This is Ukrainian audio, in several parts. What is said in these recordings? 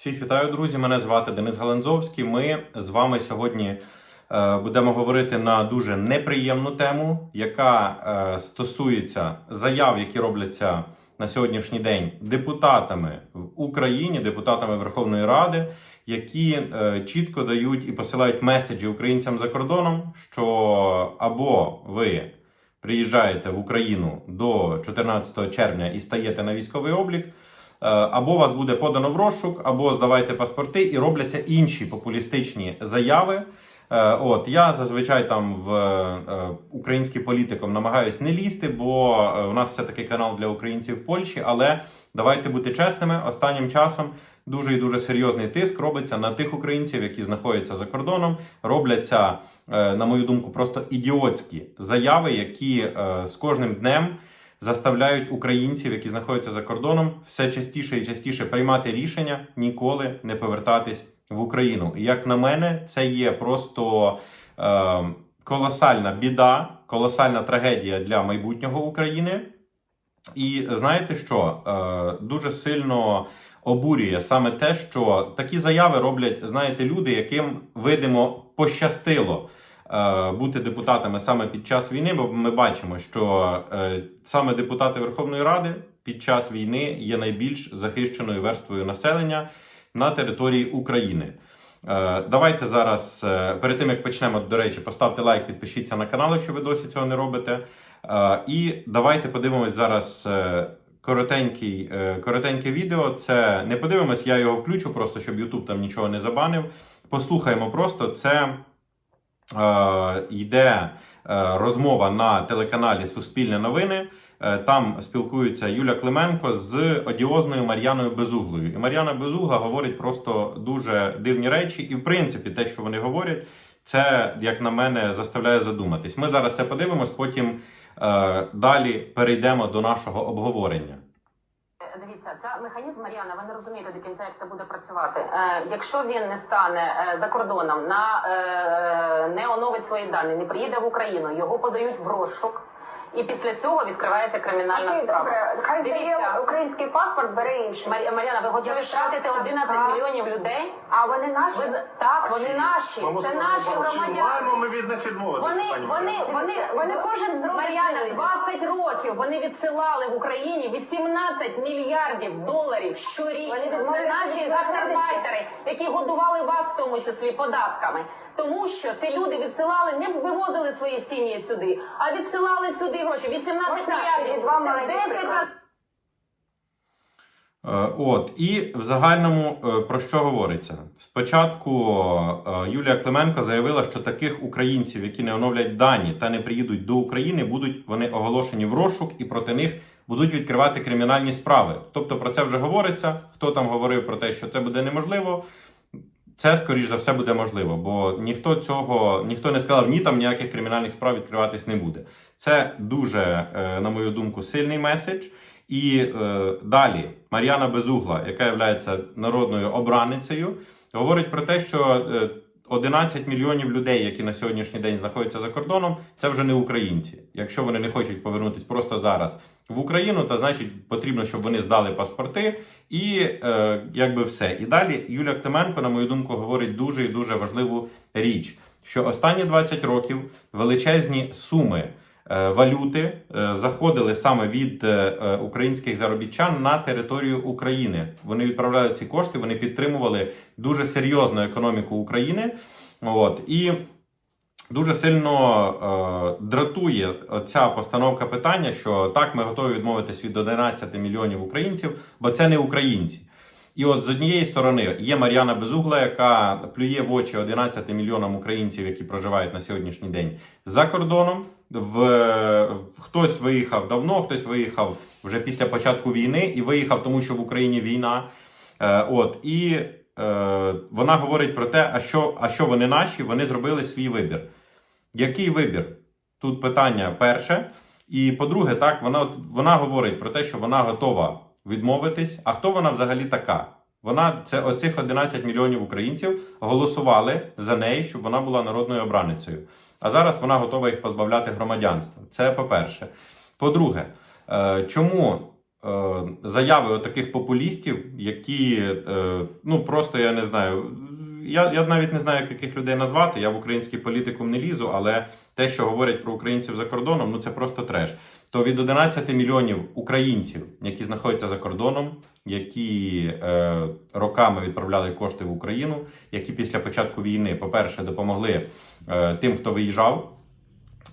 Всіх вітаю, друзі! Мене звати Денис Галанзовський. Ми з вами сьогодні е, будемо говорити на дуже неприємну тему, яка е, стосується заяв, які робляться на сьогоднішній день депутатами в Україні, депутатами Верховної Ради, які е, чітко дають і посилають меседжі українцям за кордоном, що або ви приїжджаєте в Україну до 14 червня і стаєте на військовий облік. Е, Або вас буде подано в розшук, або здавайте паспорти, і робляться інші популістичні заяви. Е, От я зазвичай там в е, український політиком намагаюсь не лізти, бо е, в нас все таки канал для українців в Польщі. Але давайте бути чесними. Останнім часом дуже і дуже серйозний тиск робиться на тих українців, які знаходяться за кордоном. Робляться, на мою думку, просто ідіотські заяви, які з кожним днем заставляють українців, які знаходяться за кордоном, все частіше і частіше приймати рішення ніколи не повертатись в Україну. І як на мене, це є просто е, колосальна біда, колосальна трагедія для майбутнього України. І знаєте що? Е, дуже сильно обурює саме те, що такі заяви роблять, знаєте, люди, яким видимо пощастило бути депутатами саме під час війни, бо ми бачимо, що е, саме депутати Верховної Ради під час війни є найбільш захищеною верствою населення на території України. Е, Давайте зараз, е, перед тим як почнемо, до речі, поставте лайк, підпишіться на канал, якщо ви досі цього не робите. Е, І давайте подивимось зараз е, е, коротеньке відео. Це не подивимось, я його включу, просто щоб YouTube там нічого не забанив. Послухаємо просто це. Е, йде е, розмова на телеканалі Суспільне новини. Е, Там спілкується Юля Клименко з одіозною Мар'яною Безуглою. І Мар'яна Безугла говорить просто дуже дивні речі. І, в принципі, те, що вони говорять, це, як на мене, заставляє задуматись. Ми зараз це подивимось, потім е, далі перейдемо до нашого обговорення. Дивіться, це механізм Мар'яна. Ви не розумієте до кінця, як це буде працювати. Е, якщо він не стане е, за кордоном, на е, не оновить свої дані, не приїде в Україну, його подають в розшук, і після цього відкривається кримінальна Окей, справа. добре. Хай здає Дивіться, український паспорт, бере інший. Мар'я- Мар'яна, ви готові Якщо втратити 11 така- мільйонів людей? А вони наші? Ви з- так, вони наші, це наші Маємо громадяни. ми від них відмовитися, Вони, пані вони, вони, Вони кожен зробить Мар'яна, свій. 20 років вони відсилали в Україні 18 мільярдів доларів Вони щорічно. Це відмовляються наші від гастарбайтери, які годували вас в тому числі податками. Тому що ці люди відсилали, не вивозили свої сім'ї сюди, а відсилали сюди гроші. 18 Можна мільярдів. від вам маленький 10 приклад? разів. Е, От і в загальному е, про що говориться? Спочатку е, Юлія Клименко заявила, що таких українців, які не оновлять дані та не приїдуть до України, будуть вони оголошені в розшук і проти них будуть відкривати кримінальні справи. Тобто про це вже говориться. Хто там говорив про те, що це буде неможливо? Це скоріш за все буде можливо, бо ніхто цього ніхто не сказав, ні там ніяких кримінальних справ відкриватись не буде. Це дуже, е, на мою думку, сильний меседж. І е, далі Мар'яна Безугла, яка є народною обраницею, говорить про те, що е, 11 мільйонів людей, які на сьогоднішній день знаходяться за кордоном, це вже не українці. Якщо вони не хочуть повернутися просто зараз в Україну, то значить потрібно, щоб вони здали паспорти, і е, якби все. І далі Юля Ктименко, на мою думку, говорить дуже і дуже важливу річ, що останні 20 років величезні суми. е, Валюти е, заходили саме від е, українських заробітчан на територію України. Вони відправляли ці кошти, вони підтримували дуже серйозну економіку України. От і дуже сильно е, дратує ця постановка питання, що так ми готові відмовитись від 11 мільйонів українців, бо це не українці. І от з однієї сторони є Мар'яна Безугла, яка плює в очі 11 мільйонам українців, які проживають на сьогоднішній день за кордоном. В, в- хтось виїхав давно, хтось виїхав вже після початку війни і виїхав, тому що в Україні війна. Е, от і е, вона говорить про те, а що, а що вони наші, вони зробили свій вибір. Який вибір? Тут питання перше. І по-друге, так, вона, вона говорить про те, що вона готова відмовитись. А хто вона взагалі така? Вона це оцих 11 мільйонів українців голосували за неї, щоб вона була народною обраницею. А зараз вона готова їх позбавляти громадянства. Це по-перше. По-друге, е, чому е, заяви таких популістів, які е, ну просто я не знаю. Я, я навіть не знаю, як яких людей назвати. Я в український політикум не лізу, але те, що говорять про українців за кордоном, ну це просто треш. То від 11 мільйонів українців, які знаходяться за кордоном, які е, роками відправляли кошти в Україну, які після початку війни, по-перше, допомогли е, тим, хто виїжджав.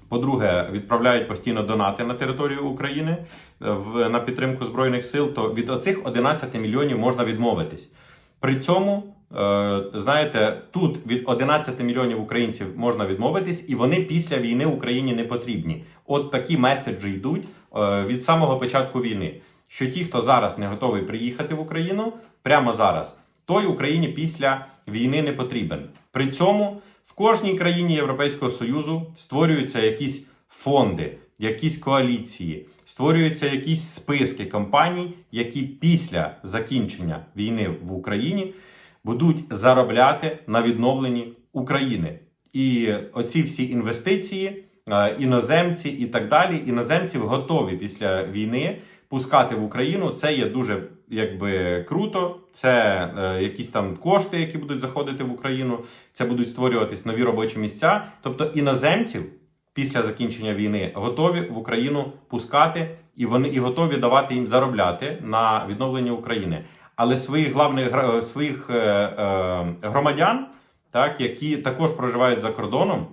По-друге, відправляють постійно донати на територію України е, в, на підтримку Збройних сил, то від оцих 11 мільйонів можна відмовитись. При цьому, знаєте, тут від 11 мільйонів українців можна відмовитись, і вони після війни Україні не потрібні. От такі меседжі йдуть е, від самого початку війни. Що ті, хто зараз не готовий приїхати в Україну, прямо зараз, той Україні після війни не потрібен. При цьому в кожній країні Європейського Союзу створюються якісь фонди, якісь коаліції, створюються якісь списки компаній, які після закінчення війни в Україні будуть заробляти на відновленні України. І оці всі інвестиції, е, іноземці і так далі, іноземців готові після війни пускати в Україну. Це є дуже якби круто. Це е, якісь там кошти, які будуть заходити в Україну. Це будуть створюватись нові робочі місця. Тобто іноземців після закінчення війни готові в Україну пускати, і вони і готові давати їм заробляти на відновлення України. Але своїх главних своїх е, е, громадян, так які також проживають за кордоном,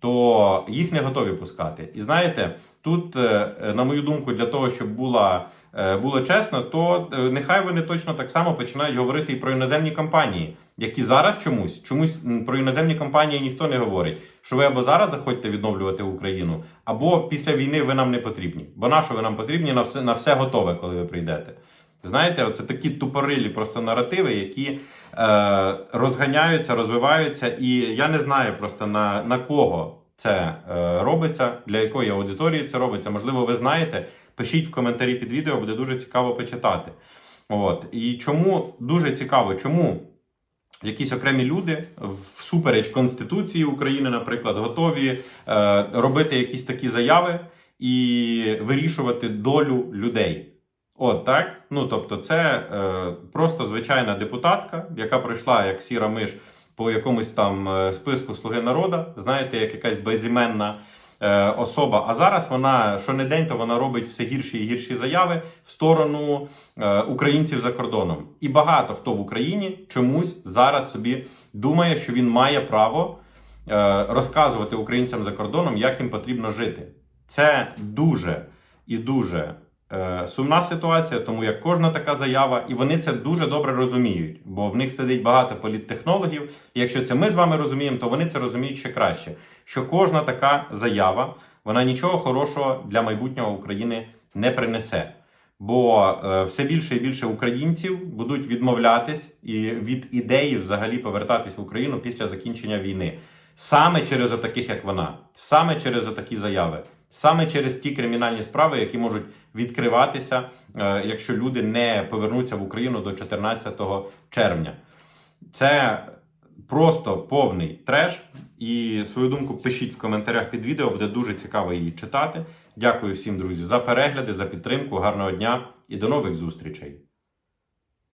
то їх не готові пускати. І знаєте, тут, е, е, на мою думку, для того, щоб була, е, було чесно, то е, нехай вони точно так само починають говорити і про іноземні компанії, які зараз чомусь, чомусь про іноземні компанії ніхто не говорить. Що ви або зараз заходьте відновлювати Україну, або після війни ви нам не потрібні. Бо на що ви нам потрібні на все, на все готове, коли ви прийдете. Знаєте, оце такі тупорилі просто наративи, які е, розганяються, розвиваються, і я не знаю просто на, на кого це е, робиться, для якої аудиторії це робиться. Можливо, ви знаєте. Пишіть в коментарі під відео, буде дуже цікаво почитати. От. І чому дуже цікаво, чому якісь окремі люди всупереч Конституції України, наприклад, готові е, робити якісь такі заяви і вирішувати долю людей. От так. Ну тобто, це е, просто звичайна депутатка, яка пройшла як сіра миш по якомусь там е, списку Слуги народа, знаєте, як якась безіменна е, особа. А зараз вона щонедень то вона робить все гірші і гірші заяви в сторону е, українців за кордоном. І багато хто в Україні чомусь зараз собі думає, що він має право е, розказувати українцям за кордоном, як їм потрібно жити. Це дуже і дуже сумна ситуація, тому як кожна така заява, і вони це дуже добре розуміють, бо в них сидить багато політтехнологів. І якщо це ми з вами розуміємо, то вони це розуміють ще краще. Що кожна така заява, вона нічого хорошого для майбутнього України не принесе. Бо е, все більше і більше українців будуть відмовлятись і від ідеї взагалі повертатись в Україну після закінчення війни. Саме через отаких, як вона, саме через отакі заяви, саме через ті кримінальні справи, які можуть відкриватися, е, якщо люди не повернуться в Україну до 14 червня. Це просто повний треш. І свою думку пишіть в коментарях під відео, буде дуже цікаво її читати. Дякую всім, друзі, за перегляди, за підтримку. Гарного дня і до нових зустрічей!